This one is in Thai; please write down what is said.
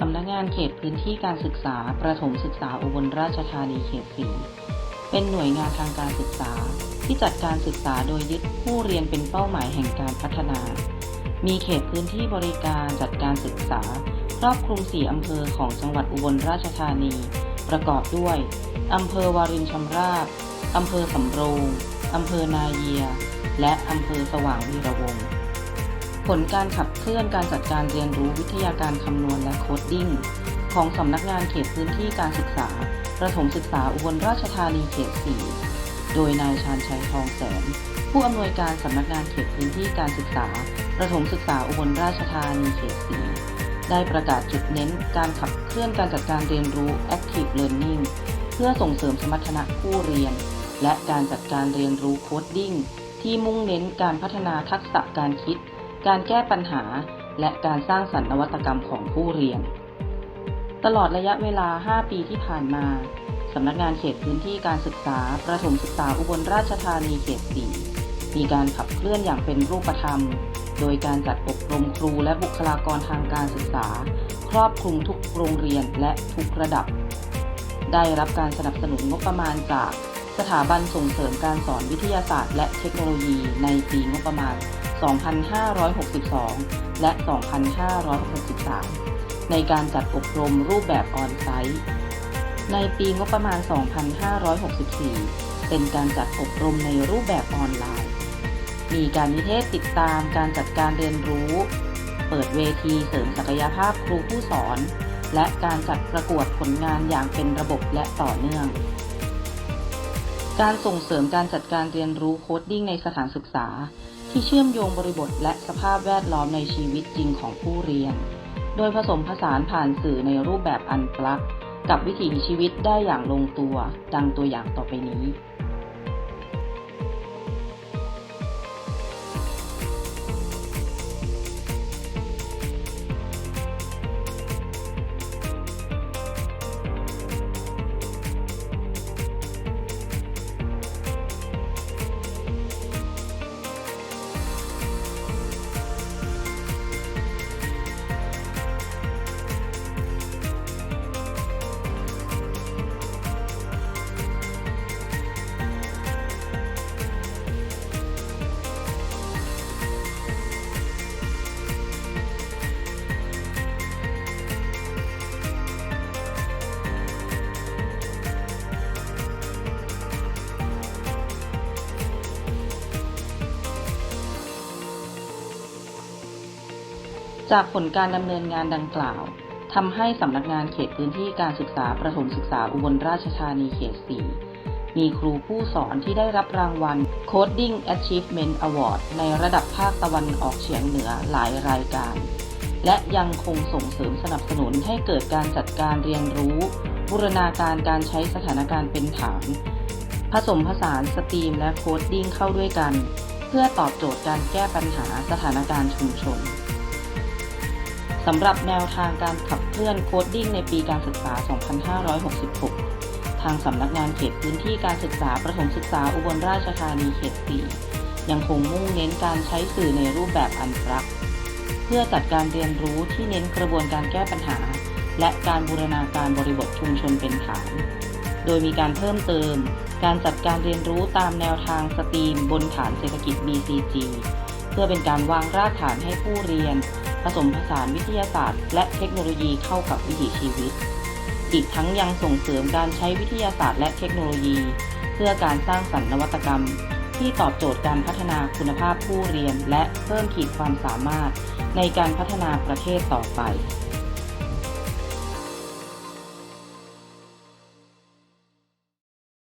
สำนักงานเขตพื้นที่การศึกษา ประถมศึกษาอุบลราชธานีเขตสีเป็นหน่วยงานทางการศึกษา ที่จัดการศึกษาโดยยึดผู้เรียนเป็นเป้าหมายแห่งการพัฒนา มีเขตพื้นที่บริการจัดการศึกษา ครอบคลุม 4 อำเภอของจังหวัดอุบลราชธานี ประกอบด้วย อำเภอวารินชำราบอำเภอสำโรง อำเภอนาเยีย และอำเภอสว่างวีระวงศ์ ผลการขับเคลื่อนการจัดการเรียนรู้วิทยาการคำนวณและโคดดิ้งของสำนักงานเขตพื้นที่การศึกษา ประถมศึกษาอุบลราชธานีเขต 4 โดยนายชาญชัยทองแสน ผู้อำนวยการสำนักงานเขตพื้นที่การศึกษา ประถมศึกษาอุบลราชธานีเขต 4 ได้ประกาศจุดเน้นการขับเคลื่อนการจัดการเรียนรู้ Active Learning เพื่อส่งเสริมสมรรถนะผู้เรียน และการจัดการเรียนรู้โคดดิ้งที่มุ่งเน้นการพัฒนาทักษะการคิด การแก้ปัญหา และการสร้างสรรค์นวัตกรรมของผู้เรียน ตลอดระยะเวลา 5 ปีที่ผ่านมาสำนักงานเขตพื้นที่การศึกษา ประถมศึกษาอุบลราชธานีเขต 4 มีการขับเคลื่อนอย่างเป็นรูปธรรม โดยการจัดอบรมครูและบุคลากรทางการศึกษา ครอบคลุมทุกโรงเรียนและทุกระดับ ได้รับการสนับสนุนงบประมาณจากสถาบันส่งเสริมการสอนวิทยาศาสตร์และเทคโนโลยีในปีงบประมาณ 2562 และ 2563 ในการจัดอบรมรูปแบบออนไซต์ ในปีงบประมาณ 2564 เป็นการจัดอบรมในรูปแบบออนไลน์ มีการนิเทศติดตามการจัดการเรียนรู้ เปิดเวทีเสริมศักยภาพครูผู้สอน และการจัดประกวดผลงานอย่างเป็นระบบและต่อเนื่องการส่งเสริมการจัดการเรียนรู้โคดดิ้งในสถานศึกษา ที่เชื่อมโยงบริบทและสภาพแวดล้อมในชีวิตจริงของผู้เรียน โดยผสมผสานผ่านสื่อในรูปแบบอันปลัก กับวิถีชีวิตได้อย่างลงตัว ดังตัวอย่างต่อไปนี้ จากผลการดำเนินงานดังกล่าวทำให้สำนักงานเขตพื้นที่การศึกษาประถมศึกษาอุบลราชธานีเขต 4 มีครูผู้สอนที่ได้รับรางวัล Coding Achievement Award ในระดับภาคตะวันออกเฉียงเหนือหลายรายการ และยังคงส่งเสริมสนับสนุนให้เกิดการจัดการเรียนรู้ บูรณาการการใช้สถานการณ์เป็นฐาน ผสมผสานสตรีมและโคดดิ้งเข้าด้วยกัน เพื่อตอบโจทย์การแก้ปัญหาสถานการณ์ชุมชน สำหรับแนวทางการขับเคลื่อนโคดดิ้งในปีการศึกษา 2566 ทางสำนักงานเขตพื้นที่การศึกษาประถมศึกษาอุบลราชธานีเขต 4 ยังคงมุ่งเน้นการใช้สื่อในรูปแบบอันปลัก เพื่อจัดการเรียนรู้ที่เน้นกระบวนการแก้ปัญหา และการบูรณาการบริบทชุมชนเป็นฐาน โดยมีการเพิ่มเติม การจัดการเรียนรู้ตามแนวทางสตรีม บนฐานเศรษฐกิจ BCG เพื่อเป็นการวางรากฐานให้ผู้เรียน ผสมผสานวิทยาศาสตร์ และเทคโนโลยีเข้ากับวิถีชีวิต อีกทั้งยังส่งเสริมการใช้วิทยาศาสตร์และเทคโนโลยี เพื่อการสร้างสรรค์นวัตกรรม ที่ตอบโจทย์การพัฒนาคุณภาพผู้เรียน และเพิ่มขีดความสามารถในการพัฒนาประเทศต่อไป